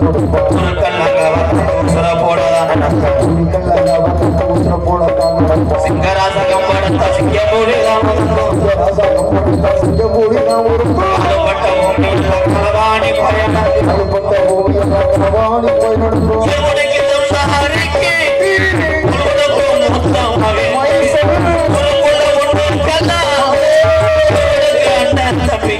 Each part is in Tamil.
கொடுப்போம் குருக்கல்லாங்க உசுர போடதான் சிங்கராசகம் படுத்த சிங்கமூடி தான் பாடுபட்ட பூமியில் களவாணி பயணம். சிறுமுனைக்கு சம்சாரிக்கு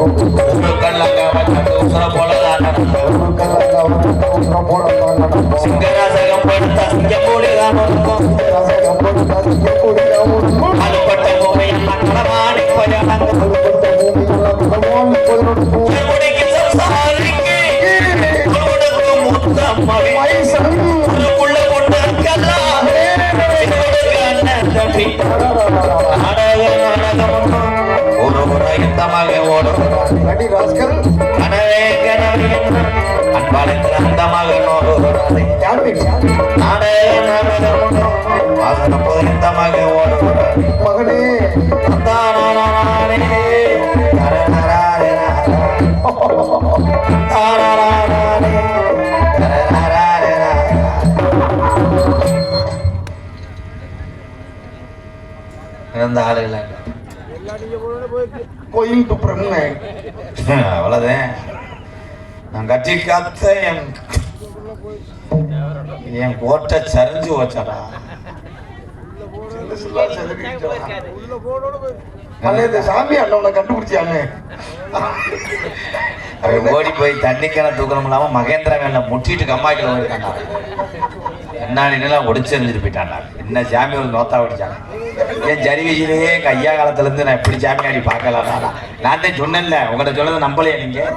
கலர கட்டுப்பட்டு சிமையெல்லாம் தான் சிங்கராசகம் படுத்த சிங்கப்பூடி தான் அலுப்பட்ட பூமியில் மக்களமாடி பயணங்கள் திருமுடிக்கு சம்சாரிக்கு குருவுக்கு மூத்த மகன் குருக்குள்ள கொண்டு கல்லாம் திருமுடிக்கு அண்ணன் தம்பி நாடக நாடகம் ஒரு முறை இந்த மகன் ஓடும் கனவே கனவே அன்பாளத்தில் அந்த மகன் ஒரு நாடக நாடகம் வாசன போது இந்த மகன் ஓடும். மகனே. தாராராரே, கட்டி காத்த என் என் கோட்டை சரிஞ்சு வச்சடா சாமி அண்ணனை கண்டுபிடிச்சானே? அவன் ஓடி போய் தண்ணி கிணறு தூக்கணும் இல்லாம மகேந்திர வேலை முட்டிட்டு போயிருக்காண்டா என்னாடினெல்லாம் ஒடிச்சு எறிஞ்சிட்டு போயிட்டான்டா. என்ன சாமி ஒரு நோத்தா ஒடிச்சாங்க என் ஜரிவிஜிலேயே கையா காலத்துலேருந்து நான் எப்படி சாமி ஆடி நான் தான் சொன்னேன்ல உங்கள்கிட்ட சொன்னது நம்பலையே நீங்கள்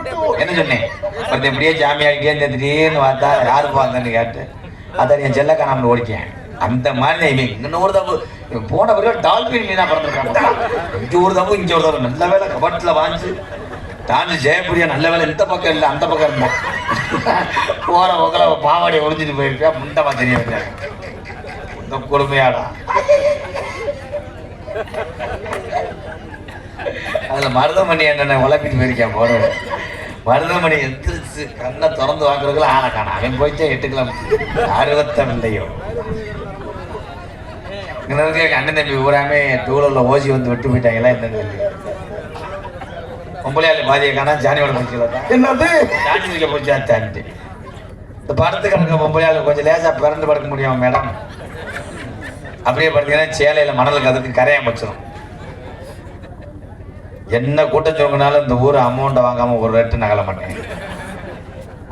என்ன சொன்னேன்? ஒருத்தன் இப்படியே சாமி ஆடிக்கே இந்த திடீர்னு பார்த்தா யாரு பார்த்தேன்னு கேட்டு அதான் என் செல்ல காணாமல் ஓடிக்கேன் அந்த மாதிரி இவன். இன்னொரு தப்பு போன பிறகு டால்பின் மீனாக பிறந்திருக்காங்க இங்கே ஒரு தப்பு இங்கே ஒரு தப்பு நல்ல வேலை கபட்டில் வாங்கி தாண்டி ஜெயப்பிரியா நல்ல வேலை இந்த பக்கம் இல்லை அந்த பக்கம் இருந்தா. போற பக்கம் அவன் பாவாடை ஒளிஞ்சிட்டு போயிருக்கா முண்டமா தெரிய இந்த கொடுமையாடா. அதுல மருதமணி என்ன உழப்பிட்டு போயிருக்கேன் போற மருதமணி எந்திரிச்சு கண்ணை திறந்து வாங்குறதுக்குள்ள ஆளை காணா. அவன் போயிட்டே எட்டு கிலோமீட்டர் அறுபத்தமில்லையோ இங்க இருக்க அண்ணன் தம்பி ஊராமே டூலர்ல ஓசி வந்து விட்டு போயிட்டாங்களா என்னன்னு பொம்பளையாளி பாதியை காணா ஜானியோட முடிக்கல என்னது? ஜானி வைக்க போச்சா? தான்ட்டு இந்த படத்துக்கு இருக்க பொம்பளையாளு கொஞ்சம் லேசா பிறந்து படுக்க முடியும் மேடம்? அப்படியே பார்த்தீங்கன்னா சேலையில மணலுக்கு அதுக்கு கரையாம வச்சிடும் என்ன கூட்டம் சொன்னாலும் இந்த ஊர் அமௌண்ட்டை வாங்காம ஒரு ரேட்டு நகல மாட்டேன்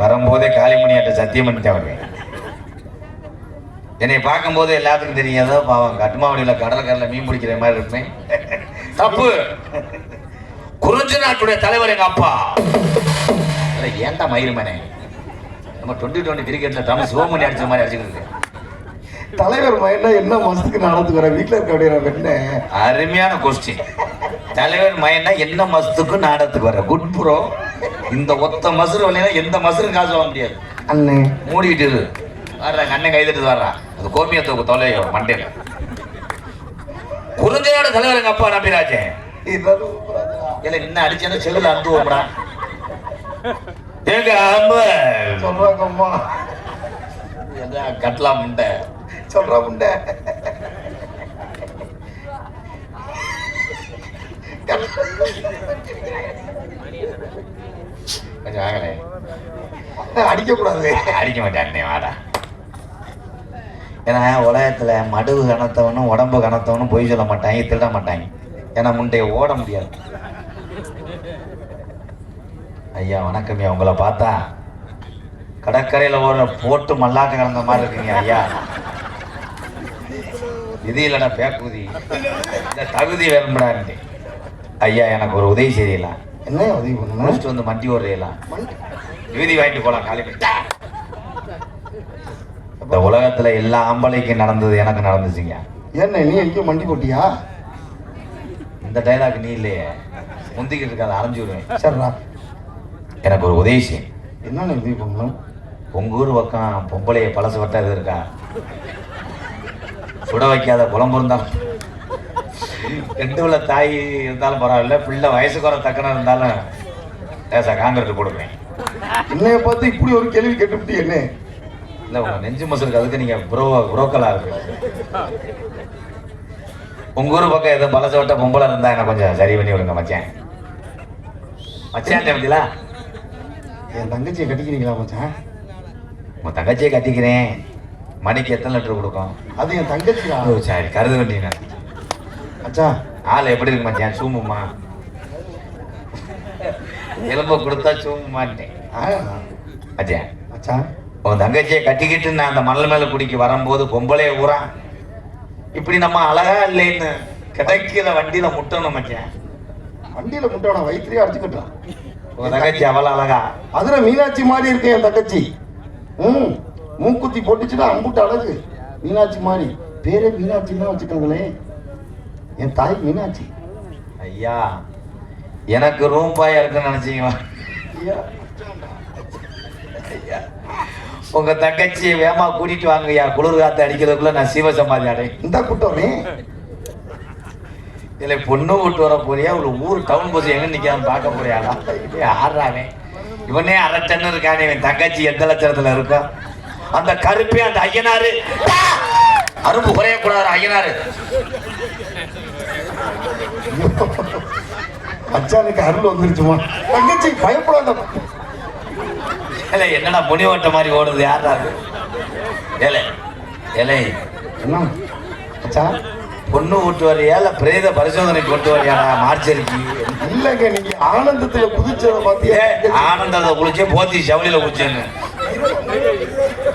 வரும்போதே காளிமணியாட்ட சத்தியம் பண்ணிட்டு வருவேன் என்னை பார்க்கும்போது எல்லாத்துக்கும் தெரியும் ஏதோ பாவம் கட்டுமாவடியில் கடற்கரையில் மீன் பிடிக்கிற மாதிரி இருப்பேன். தப்பு. நாட்டுடைய தலைவர் எங்க அப்பா. ஏன்டா மயிருமனே? நம்ம டுவெண்ட்டி டுவெண்ட்டி கிரிக்கெட்ல தமிழ் சிவமணி அடிச்ச மாதிரி அடிச்சுக்கிட்டு தலைவர் மயனா என்ன மாசத்துக்கு நடந்து வர? வீட்டுல இருக்க அப்படியே என்ன? அருமையான கொஸ்டின் தலைவர் மயனா என்ன மசத்துக்கு நாடத்துக்கு வர? குட் ப்ரோ இந்த ஒத்த மசுறு வழியா எந்த மசுரும் காசு வாங்க முடியாது. அண்ணே. மூடிட்டு இரு. வர்றா கண்ணை கைதட்டு வர்றா அது கோமியத்துக்கு தொலையோ மண்டையில. குறிஞ்சையோட தலைவர் எங்க அப்பா நம்பிராஜன் இதெல்லாம் இல்ல இன்னும் அடிச்சேன்னா செல்லுல அந்து ஓடுறா எங்க அம்மா. சொல்றாங்க அம்மா. எதா கட்டலாம் முண்டை? சொல்றா முண்டை. கொஞ்சம் வாங்களே அடிக்க கூடாது அடிக்க மாட்டேன் வாடா. ஏன்னா உலகத்துல மடுவு கனத்தவனும் உடம்பு கனத்தவனும் பொய் சொல்ல மாட்டாங்க திருட மாட்டாங்க. ஏன்னா முண்டைய ஓட முடியாது. ஐயா வணக்கம்யா உங்களை பார்த்தா கடற்கரையில ஒரு போட்டு மல்லாக்க கிடந்த மாதிரி இருக்குங்க ஐயா. இது இல்லடா பேக்குதி இந்த தகுதி வேணும்டான்ட்டு ஐயா எனக்கு ஒரு உதவி செய்யலாம் என்ன உதவி பண்ணணும்? முடிச்சுட்டு வந்து மண்டி ஓடுறீங்களா? விதி வாங்கிட்டு போலாம் காலி இந்த உலகத்துல எல்லா ஆம்பளைக்கும் நடந்தது எனக்கு நடந்துச்சுங்க. என்ன நீ எங்கேயும் மண்டி போட்டியா? இந்த டைலாக் நீ இல்லையே. முந்திக்கிட்டு இருக்காத அரைஞ்சு விடுவேன். சரிடா. எனக்கு ஒரு உதவி செய்யும் என்னென்ன உதவி பண்ணலாம் உங்க ஊர் பக்கம் பொம்பளைய பழசு வட்டம் எது இருக்கா? சுட வைக்காத குழம்பு இருந்தாலும் ரெண்டு உள்ள தாய் இருந்தாலும் பரவாயில்ல பிள்ளை வயசுக்கு வர தக்கன இருந்தாலும் லேசா காங்கிரட் கொடுப்பேன் என்னைய பார்த்து இப்படி ஒரு கேள்வி கேட்டுவிட்டு என்ன? இல்லை உங்க நெஞ்சு மசலுக்கு அதுக்கு நீங்க ப்ரோ புரோக்கலா இருக்கு உங்க ஊர் பக்கம் ஏதோ பழசு வட்ட பொம்பளை இருந்தா எனக்கு கொஞ்சம் சரி பண்ணி விடுங்க மச்சான். மச்சான் பத்திலா என் தங்கச்சியை கட்டிக்கிறீங்களா மச்சான்? உங்க தங்கச்சியை கட்டிக்கிறேன். மணிக்கு எத்தனை லிட்டர் கொடுக்கும்? அது என் தங்கச்சியா? ஓ, சரி கருது வண்டிங்க மச்சான். ஆள் எப்படி இருக்கு மச்சான்? சூமுமா எலும்ப கொடுத்தா சூமுமான்ட்டேன் ஆ, மச்சான் மச்சான். உன் தங்கச்சியை கட்டிக்கிட்டு நான் அந்த மணல் மேல குடிக்கு வரும்போது பொம்பளை ஊரா? இப்படி நம்ம அழகா இல்லைன்னு கிடைக்கிற வண்டியில முட்டணும் மச்சான். வண்டியில முட்டை வயிற்றுலயே அடிச்சுக்கிட்டான் உன் தங்கச்சி அவ்வளவு அழகா. அதுல மீனாட்சி மாதிரி இருக்கு என் தங்கச்சி. ம் மூக்குத்தி போட்டுச்சுன்னா அம்புட்டு அழகு. மீனாட்சி மாதிரி பேரே மீனாட்சி தான் வச்சுக்கோங்களேன். என் தாய் மீனாட்சி. ஐயா எனக்கு ரூம் பாயா இருக்குன்னு நினைச்சீங்களா? ஐயா, உங்க தங்கச்சியை வேமா கூட்டிட்டு வாங்கய்யா. குளிர் காத்து அடிக்கிறதுக்குள்ள நான் சிவசமாதி அடை இந்த கூட்டமே இதுல பொண்ணு விட்டு வர போறியா? ஒரு ஊர் டவுன் பஸ் எங்க நிக்காம பார்க்க போறியாடா? ஆடுறானே இவனே அரை டன் இருக்கானே இவன் தங்கச்சி எந்த லட்சணத்துல இருக்கா? அந்த கருப்பே அந்த ஐயனாரு! அரும்பு குறையக்கூடாது ஐயனாரு. மச்சானுக்கு அருள் வந்துருச்சுமா? தங்கச்சி பயப்படாத. ஏலே என்னடா முனி ஓட்ட மாதிரி ஓடுது யாரா அது? ஏலே ஏலே. என்ன மச்சான். பொண்ணு விட்டு வரியா இல்ல பிரேத பரிசோதனை கொண்டு வரியாடா மார்ச்சரிக்கு. இல்லங்க நீங்க ஆனந்தத்துல குதிச்சத பாத்தியா ஆனந்தத்தை குளிச்சே போத்தி சவுளியில குளிச்சேன்னு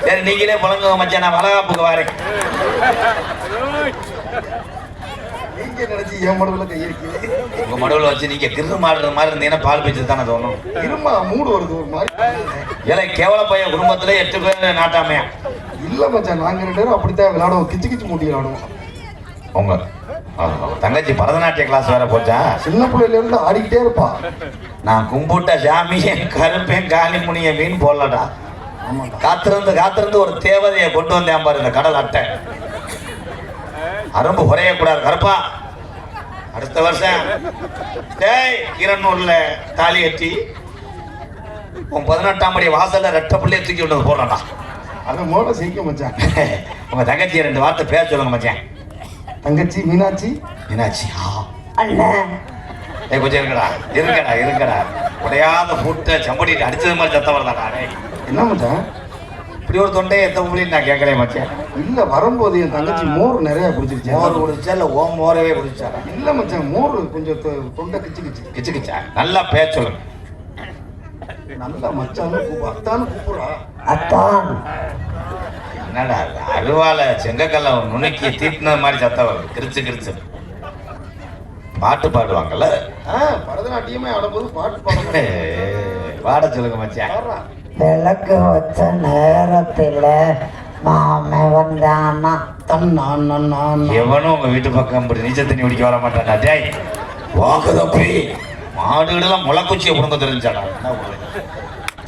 சரி நீங்களே பழங்குங்க மச்சான் நான் வளகாப்புக்கு வரேன். நீங்க நினைச்சு என் உங்க மடுவில் வச்சு நீங்க கிரு மாடுற மாதிரி இருந்தீங்கன்னா பால் பிச்சு தானே தோணும். இருமா மூடு வருது ஒரு மாதிரி. ஏலே கேவல பையன் குடும்பத்துல எட்டு பேர் நாட்டாமையா? இல்ல மச்சான் நாங்க ரெண்டு பேரும் அப்படித்தான் விளையாடுவோம். கிச்சு கிச்சு மூட்டி விளையாடுவோம். உங்க தங்கச்சி பரதநாட்டிய கிளாஸ் வேற போச்சா? சின்ன பிள்ளையில இருந்து ஆடிக்கிட்டே இருப்பா. நான் கும்பிட்ட சாமியை கருப்பேன் காளிமுனிய மீன் போடலடா. காத்திருந்து காத்திருந்து ஒரு தேவதையை கொண்டு வந்தேன் பாரு இந்த கடல் அட்டை. அரும்பு குறையக்கூடாது கருப்பா. அடுத்த வருஷம். டேய் கிரண்ணூர்ல தாலி கட்டி உன் பதினெட்டாம் படி வாசல்ல ரெட்ட பிள்ளைய தூக்கி விட்டு வந்து போடுறா அதை முதல்ல செய்ய மச்சான். உங்க தங்கச்சி ரெண்டு வார்த்தை பேச சொல்லுங்க மச்சான். தங்கச்சி மீனாட்சி? ஆ. அண்ணன் ஏய் கொஞ்சம் இருக்கடா இருக்கடா இருக்கடா உடையாத பூட்டை சம்படிட்டு அடிச்சது மாதிரி சத்தம் வருதாடா என்ன மச்சான்? இப்படி ஒரு தொண்டையை எத்த முடியும் நான் கேட்கலே மச்சான். இல்ல வரும்போது என் தங்கச்சி மோர் நிறைய குடிச்சிருச்சு. மோர் குடிச்சா இல்ல ஓம் மோரவே குடிச்சாரா இல்ல மச்சான் மோர் கொஞ்சம் தொண்டை கிச்சு கிச்சு. கிச்சு கிச்சா. நல்லா பேச சொல்லுங்க. நல்லா மச்சான்னு கூப்பிடு. அத்தான்னு கூப்பிடுறா. அத்தான். என்னடா? அருவால செங்கக்கல்ல நுணுக்கி தீட்டினது மாதிரி சத்தம் வருது. கிரிச்சு கிரிச்சு. பாட்டு பாடுவாங்கல்ல? ஆ பரதநாட்டியமே ஆடும்போது பாட்டு பாடுறேன் ஏய், பாட சொல்லுங்க மச்சான். விளக்கு வச்ச நேரத்துல மாமே வந்தானா? தன் நான் நான் நான் எவனும் உங்க வீட்டு பக்கம் இப்படி நீச்சல் தண்ணி குடிக்க வர மாட்டான்டா டேய் வாகுதப்பி மாடுகளெல்லாம் முளைக்குச்சியை புடுங்க தெரிஞ்சாடா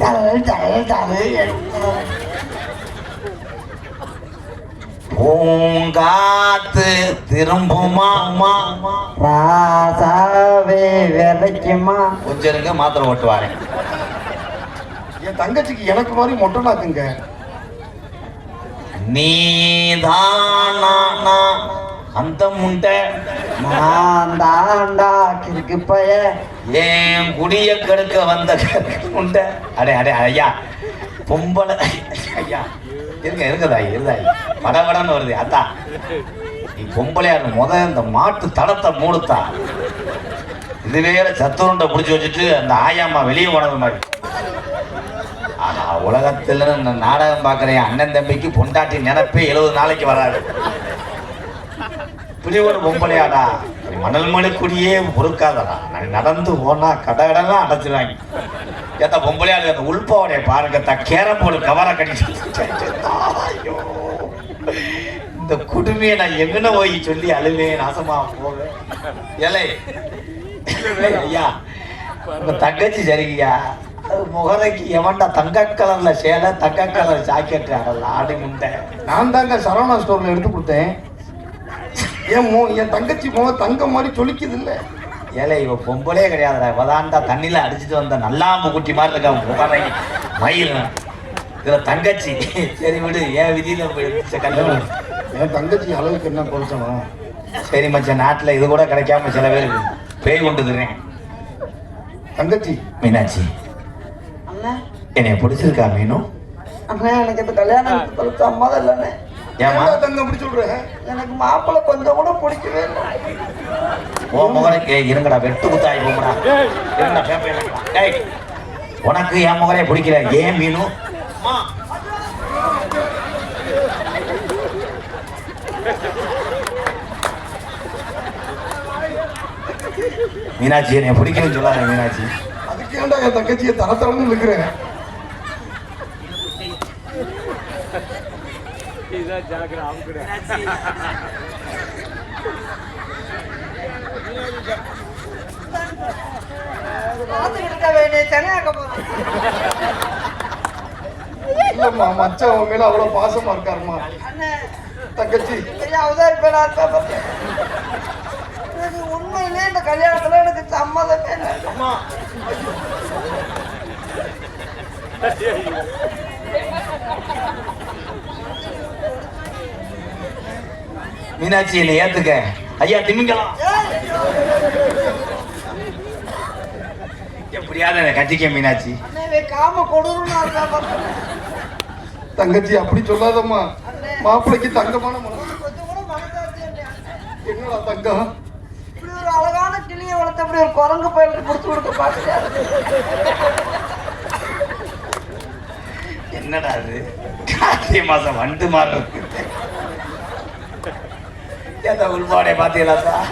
என்ன பூங்காத்து திரும்புமா? ராசாவே விதைக்குமா? கொஞ்சம் இருங்க மாத்திரை ஓட்டு வரேன் என் தங்கச்சிக்கு எனக்கு மாதிரி மொட்டை நாக்குங்க நீதானா? அந்த முண்டை. நான் தாண்டா கிறுக்கு பைய ஏன் குடிய கெடுக்க வந்த முண்டை? அடே அடே ஐயா. பொம்பளை. ஐயா இருங்க இருக்குதாய் இருதாய் படபடன்னு வருது அத்தா நீ பொம்பளையா இருக்கு முத இந்த மாட்டு தடத்தை மூடுத்தா. இது வேற சத்துருண்டை பிடிச்சி வச்சுட்டு அந்த ஆயாம்மா வெளியே போனது மாதிரி. ஆனா உலகத்துல நான் நாடகம் பார்க்குறேன் அண்ணன் தம்பிக்கு பொண்டாட்டி நினைப்பே எழுபது நாளைக்கு வராது. இப்படி ஒரு பொம்பளையாடா. நீ மணல் மணி குடியே பொறுக்காதடா. நான் நடந்து போனா கடை கடலாம் அடைச்சிருவாங்க. ஏத்த பொம்பளையாடு அந்த உள்பவனை பாருங்க த கேரம் போர்டு கவரை கடிச்சு. இந்த குடுமையை நான் எங்கன போய் சொல்லி அழுவேன் நாசமா போவேன். ஏலே. ஐயா உங்க தங்கச்சி சரிங்கய்யா. அது முகரைக்கு எவன்டா தங்க கலர்ல சேலை தங்க கலர் ஜாக்கெட் அதெல்லாம் ஆடு முண்டை நான் தாங்க சரவணா ஸ்டோர்ல எடுத்து கொடுத்தேன். என் மோ என் தங்கச்சி முகம் தங்கம் மாதிரி சொலிக்குது இல்லை ஏலே இவ பொம்பளே கிடையாதுடா. இவதான்டா தண்ணியில அடிச்சுட்டு வந்த நல்லாம்பு குட்டி மாதிரி இருக்கா மயில். இதுல தங்கச்சி. சரி விடு ஏன் விதியில போய் கல்யாணம் என் தங்கச்சி அளவுக்கு என்ன குறைச்சவா சரி மச்சான் நாட்டுல இது கூட கிடைக்காம சில பேர் பேய் கொண்டுதுறேன் தங்கச்சி. மீனாட்சி. என்னைய பிடிச்சிருக்கா மீனும் அண்ணே எனக்கு இந்த கல்யாணம் சம்மதம் இல்லைண்ணே. ஏமா தங்கம் அப்படி சொல்ற? எனக்கு மாப்பிள்ளை கொஞ்சம் கூட பிடிக்கவே இல்லை. ஓ முகரைக்கு இருங்கடா வெட்டு குத்தாய் போங்கடா. இல்லைங்கடா. டேய் உனக்கு என் முகரைய பிடிக்கல. ஏன் மீனும் அம்மா. மீனாட்சி என்னை பிடிக்கணும்னு சொல்லாத மீனாட்சி. அதுக்கு ஏன்டா என் தங்கச்சியை தர தரன்னு இருக்கிறேன் இல்லம்மா மச்சான் உன் மேல அவ்வளவு பாசமா இருக்காருமா? தங்கச்சி. பாத்தியா? எனக்கு உண்மையிலே இந்த கல்யாணத்துல எனக்கு சம்மதமே இல்லை மீனாட்சி என்னை ஏத்துக்க. ஐயா திமிங்கலாம். எப்படியாவது என்னை கட்டிக்க மீனாட்சி. காம பாத்தியா? தங்கச்சி அப்படி சொல்லாதம்மா. மாப்பிள்ளைக்கு தங்கமான? என்னடா தங்கம்? இப்படி ஒரு அழகான கிளியை வளர்த்து அப்படி ஒரு குரங்கு பயிலுக்கு கொடுத்து கொடுக்க பாத்துட்டியா? என்னடா இது? கார்த்திகை மாசம் வண்டு மாதிரி ஏதா உள்பாடை பாத்தீங்களா சார்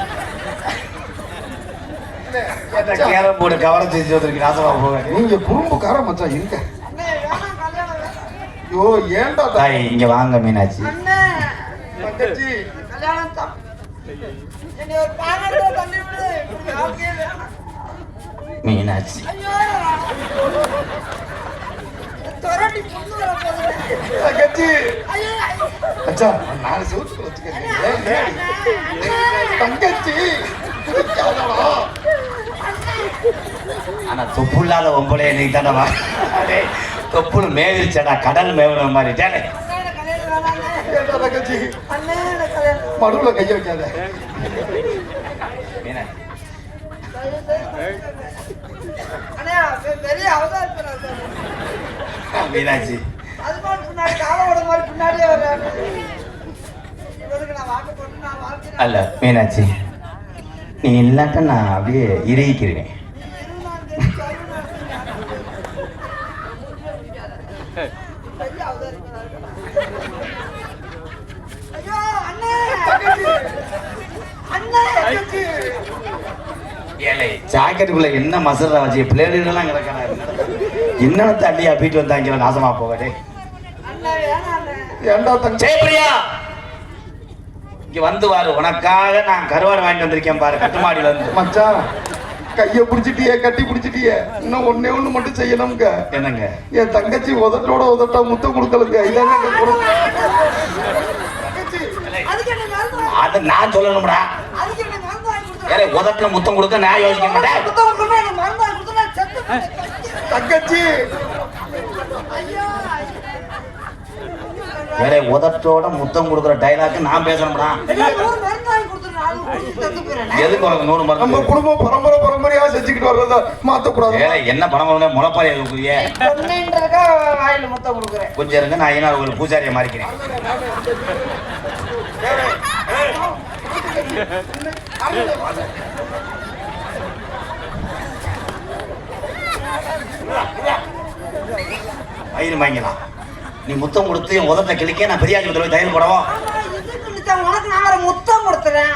ஏதா கேரம் போர்டு கவரம் செஞ்சு வந்திருக்கு நாசமா போக நீங்க குறும்புக்கார மச்சான் இருக்க அண்ணே வேணாம் கல்யாணம் வேணாம். ஐயோ ஏன்டா தாய் இங்க வாங்க மீனாட்சி. தங்கச்சி. மீனாட்சி. ஐயோ. மச்சான் நாலு செவத்துக்கு வச்சுக்கேன் தங்கச்சி. ஆனா தொப்பு இல்லாத ஒம்பளே நீ தானே தொப்புன்னு மேவிருச்சடா கடல் மேவுன மாதிரி. ஏன்டா தங்கச்சி? மடுவுல கைய வைக்காத. பெரிய அவதாரம். மீனாட்சி. அல்ல மீனாட்சி. நீ இல்லாட்ட நான் அப்படியே இறுகிக்கிறேன் ஏலே ஜாக்கெட்டுக்குள்ள என்ன மசரா வச்சு பிளேடுலாம் கிடக்கா என்னென்ன தள்ளி அப்பீட்டு வந்தாங்க நாசமா போகடே ஜெயபிரியா இங்க வந்து வாரு. உனக்காக நான் கருவாடு வாங்கிட்டு வந்திருக்கேன் பாரு. கட்டுமாடியில இருந்து மச்சான் கைய பிடிச்சிட்டியே கட்டி பிடிச்சிட்டியே. இன்னும் ஒண்ணே ஒண்ணு மட்டும் செய்யணும்ங்க. என்னங்க? என் தங்கச்சி உதட்டோட உதட்டா முத்தம் கொடுக்கலுங்க. இதாங்க அதை நான் சொல்லணும்டா. உதட்டுல முத்தம் கொடுக்க நான் யோசிக்க மாட்டேன். தங்கச்சி. ஏலே உதட்டோட முத்தம் கொடுக்குற டைலாக் நான் பேசணும்டா. எதுக்கு உனக்கு நூறு நம்ம மருந்து குடும்பம் பரம்பரை பரம்பரையா செஞ்சுக்கிட்டு வர்றத மாத்தக்கூடாது. ஏலே என்ன பணம் பண்ண முளைப்பாரி எதுக்குரிய பொண்ணுன்றதுக்காக வாயில முத்தம் கொடுக்குறேன். கொஞ்சம் இருங்க நான் ஐநா ஒரு பூசாரியை மாறிக்கிறேன். வயிறு வாங்கிக்கலாம் நீ முத்தம் கொடுத்து என் உதத்தை கிளிக்க நான் பெரியாஜி போய் தையல் போடவும் உனக்கு நான் ஒரு முத்தம் கொடுத்துறேன்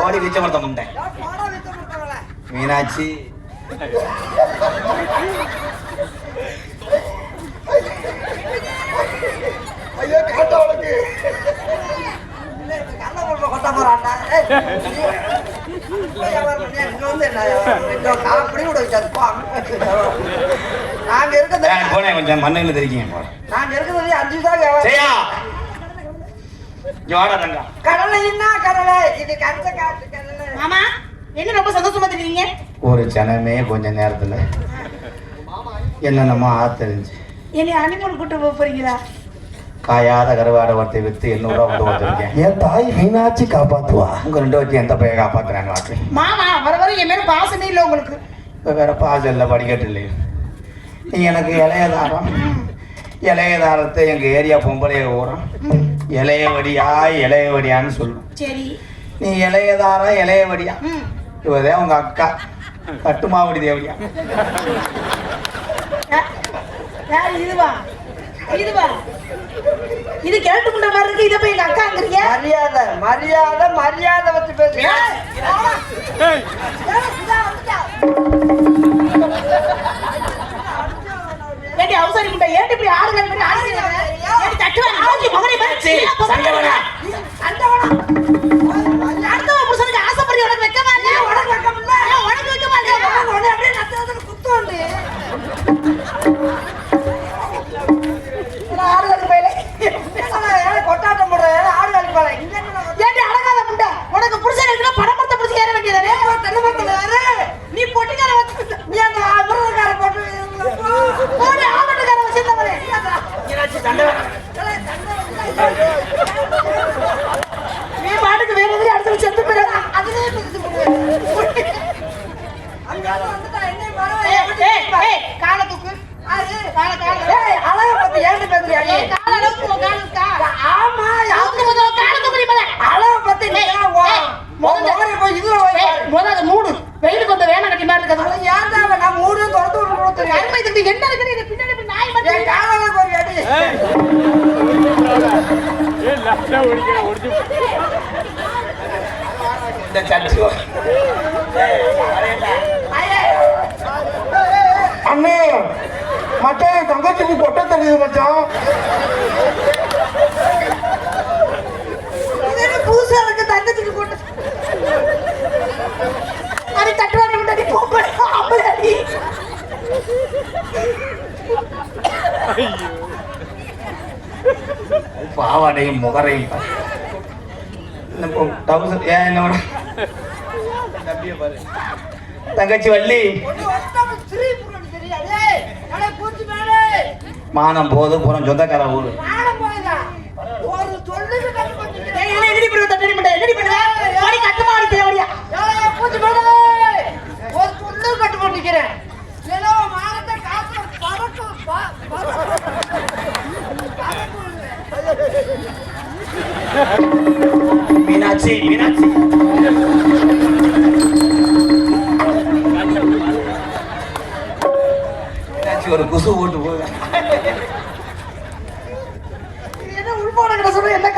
ஓடி விச்ச கொடுத்த முட்டேன் மீனாட்சி ஐயா உனக்கு கொட்ட என்ன அப்படி கூட வச்சாரு போ நாங்க இருக்கிறது நான் போனேன் கொஞ்சம் மண்ணில் தெரிவிங்க நாங்க இருக்கிறது அஞ்சு தான் சரியா தங்கா. கடலை என்ன கடலை? இது கருத்த காட்டு கடலை. மாமா என்ன ரொம்ப சந்தோஷமா தெரியுங்க ஒரு ஜனமே கொஞ்ச நேரத்துல. என்னென்னமோ ஆத்தறிஞ்சு என்னை அனிமல் கூட்டு போக போறீங்களா? காயாத கருவாடை ஒருத்தை வித்து எண்ணூறு ரூபா கொண்டு வந்திருக்கேன். என் தாய் மீனாட்சி காப்பாத்துவா? உங்க ரெண்டு வச்சு எந்த பையன் காப்பாத்துறான்னு வாக்கு மாமா வர வர என் மேல பாசமே இல்லை உங்களுக்கு. இப்போ வேற பாசம் இல்லை படிக்கட்டு இல்லையே. எனக்கு இளைய தாரம். இளைய தாரத்தை எங்க ஏரியா பொம்பளைய ஊறம் இளைய வடியா இளைய வடியான்னு சொல்லும். சரி. நீ இளைய தாரம் இளைய வடியா? ம். இவதே உங்க அக்கா. கட்டுமாவடி தேவடியா? இதுவா இதுவா இது கிழட்டு முண்டா மாதிரி இருக்கு. இதை போய் எங்க அக்காங்கிறீங்க மரியாதை மரியாதை மரியாதை வச்சு பேசுங்க. ஏண்டி அவசரி முண்டா ஏண்டி இப்படி ஆளுங்க மாதிரி தட்டுவாங்க பாரு சண்டவனா. அடுத்தவன் புருஷனுக்கு ஆசைப்படுறது உனக்கு வெக்கமா இல்ல உனக்கு வெக்கமா இல்ல உனக்கு வெக்கமா இல்ல உடனே அப்படியே நத்தத்துல குத்தோண்டு ஆளுங்க பையலே ஏன்னா கொட்டாட்டம் போடுற ஏன்னா ஆடு வேலைக்கு போல இங்க என்ன நம்ம ஏண்டி அடங்காத முண்டா உனக்கு புருஷன் இருக்குன்னா படம் பார்த்த புடிச்சு ஏற வேண்டியதானே தென்னை மரத்துல ஏறு. நீ பொட்டிக்கார வச்சு நீ அந்த மிருகக்கார போட்டு போடி ஆவட்டுக்கார வச்சிருந்தவரே நீ பாட்டுக்கு வேற எதிரி அடுத்து செத்து போயிடா அதுலயே பிடிச்சு போடுவேன். அங்க வந்துட்டா என்னையும் பரவாயில்ல. ஏய் ஏய் கால தூக்கு அது கால கால ஏய், அழகை பத்தி ஏன்டி பேசுறியா நீ? ஏய் கால அளவுக்கு உன் கால இருக்கா ஆமா, அவுக்கு முதல்ல கால தூக்கு நீ முதல்ல அழகை பத்தி நீ ஏய், ஏன் வா- ஏய், உன் முதல்ல- முகரை போய் இதுல வை ஏய் பாரு. முதல்ல அதை மூடு வெயிலுக்கு வந்த வேணா கட்டி மாதிரி அது இருக்குது ஏன்டா அவன் நான் மூடு திறந்து விட்டு தம்பி என்ன இருக்குது? இது பின்னாடி நாய் அடி. இந்த சச்சு அண்ணே மச்சான் தங்கச்சிக்கு கொட்ட தெரியுது மச்சான் இது என்ன புதுசா இருக்கு தங்கச்சிக்கு போட்டு அது தட்டுவாடி முன்னாடி போம்படி அம்பளடி பாவாடையும் முகரையும் டவுசர் ஏன் என்ன. தங்கச்சி வள்ளி. மானம் போது புறம் சொந்தக்கார ஊரு. போயதா ஒரு சொல்லுக்கு கட்டு பண்ணிக்கிறேன் ஏய் என்ன என்னடி பண்ணுவ தட்டடி முண்டை என்னடி பண்ணுவ ஓடி கட்டுமா ஓடி தேவடியா ஏய், பூச்சி மேலே ஒரு சொல்லு கட்டு பண்ணிக்கிறேன் ஏதோ மானத்தை காத்து பறக்கும் ப- பறக்கும். மீனாட்சி மீனாட்சி. மீனாட்சி ஒரு குசு போட்டு போகுது என்ன உள்போன கிட்ட சொல்ல என்ன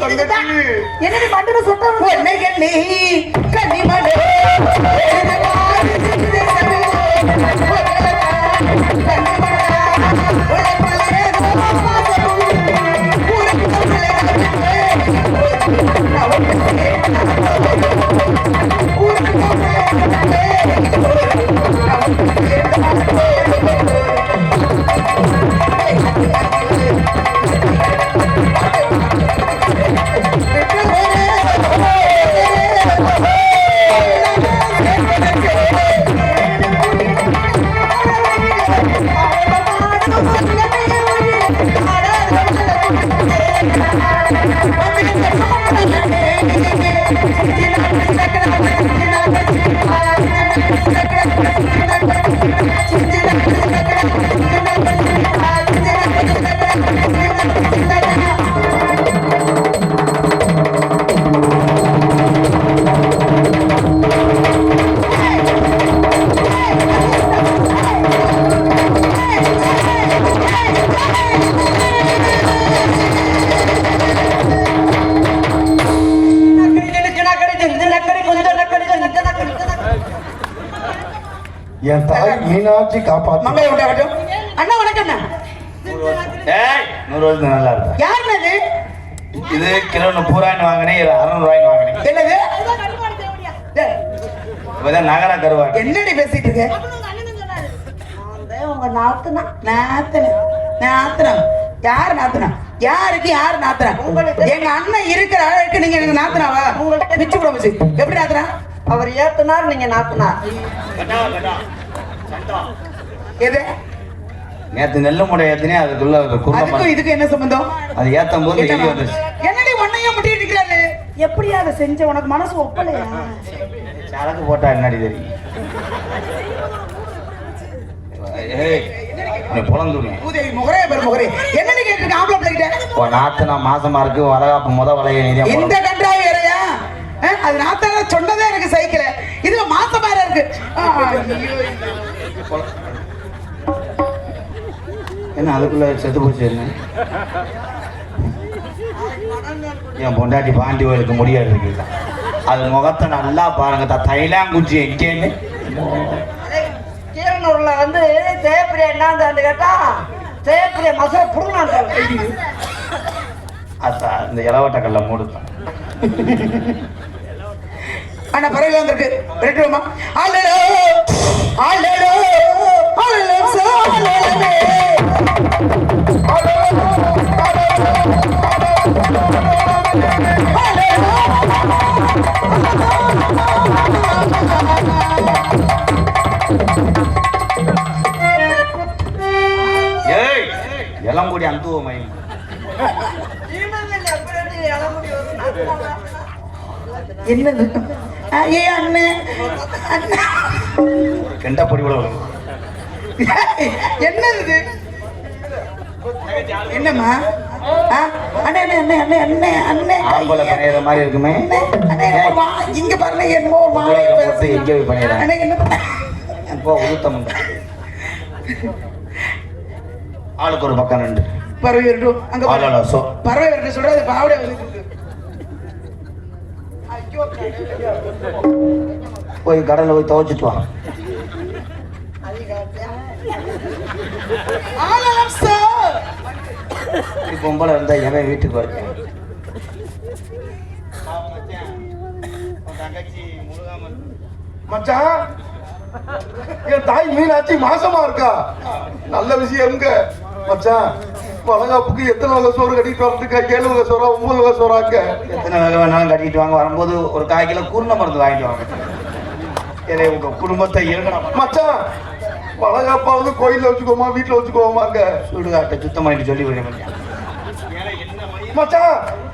என்னடி மண்டல சொட்ட என்ன கண்ணி கண்ணி மண்டே மீனாட்சி காப்பாத்து மங்கள விட்டாகட்டும் அண்ணா வணக்கம் நூறு வருஷம் நல்லா இருப்பேன் யாருண்ணா இது இது கிலோ முப்பது வாங்கினேன் இது அறுநூறுவாய்க்கு வாங்கினேன் என்னது? டேய், இப்பதான் நகர கருவாடு என்னடி பேசிட்டு இருக்க? நான் உங்க நாத்தனா? நாத்தனா. நாத்தனா. யாரு நாத்தனா? யாருக்கு யாரு நாத்தனா? எங்க அண்ணன் இருக்கிற அளவுக்கு நீங்க எனக்கு நாத்தனாவா? உங்களுக்கு பிச்சு விட எப்படி நாத்தனா? அவர் ஏத்தனார் நீங்க நாத்தனார். எது? நேத்து நெல்லு முடை ஏத்தினே அதுக்குள்ள அதுக்கும் மரம். இதுக்கும் என்ன சம்பந்தம்? அது ஏத்தும் போது? வந்துருச்சு. என்னடி ஒன்னையும் முட்டிட்டு இருக்கிறாரு? எப்படியா அதை செஞ்ச? உனக்கு மனசு ஒப்பலையா? சரக்கு போட்டா என்னடி தெரியும்? மாசமா இருக்கு வளகாப்பு முத வளைய இந்த. கன்றாவி வேறையா? அது நாத்தால சொன்னதே எனக்கு சைக்கிள் இதுல மாசம் இருக்கு. என்ன அதுக்குள்ள செத்து போச்சு என்ன? என் பொண்டாட்டி பாண்டி கோயிலுக்கு முடியாது இருக்கு அது முகத்தை நல்லா பாருங்க த- தைலாங்குச்சி எங்கேன்னு. கீரனூர்ல வந்து ஜெயப்பிரியா என்னன்னு கேட்டா ஜெயப்பிரியா மசாலா புடுங்கினாங்க அத்தா இந்த இளவட்ட கல்ல மூடுத்தான் அண்ணா பறவை வந்திருக்கு. விரட்டுவோமா ஆளடோ ஆளடோ ஆளடோ சாலடே ஏய் இளங்குடி அந்துவ மயம் என்னது ஏ அண்ணே. கெண்ட பொடி கூட. என்னது என்னம்மா? அண்ணே அண்ணே அண்ணே அண்ணே அண்ணே ஆம்பளை பணையிற மாதிரி இருக்குமே. அண்ணே, இங்க பாருங்க என்னமோ பேசுது. பொறுத்து எங்கே போய் பண்ணிடுறேன். அண்ணே, என்ன? இப்போ உளுத்தம் ஆளுக்கு ஒரு பக்கம் ரெண்டு பறவை வரட்டும். அங்க பறவை வரட்டும். சொல்றது பாவடை. ஐயோ, போய் கடல்ல போய் துவைச்சிட்டு வா. ஆளலாம் சார். பொம்பளை இருந்தா எவன் வீட்டுக்கு வருது மச்சான் என் தாய் மீனாட்சி மாசமா இருக்கா? நல்ல விஷயம் எங்க மச்சான் வளகாப்புக்கு எத்தனை வகை சோறு கட்டிட்டு வரதுக்கா? ஏழு வகை சோறா ஒன்பது வகை சோறாங்க எத்தனை வகை வேணாலும் கட்டிட்டு வாங்க. வரும்போது ஒரு கால் கிலோ குருணை மருந்து வாங்கிட்டு வாங்க. இதை உங்க குடும்பத்தை இருக்கணும் மச்சான் வளகாப்பாவது கோயில்ல வச்சுக்கோமா வீட்டுல வச்சுக்கோமாங்க சுடுகாட்டை சுத்தம் பண்ணிட்டு சொல்லி விட மாட்டேன் மச்சான்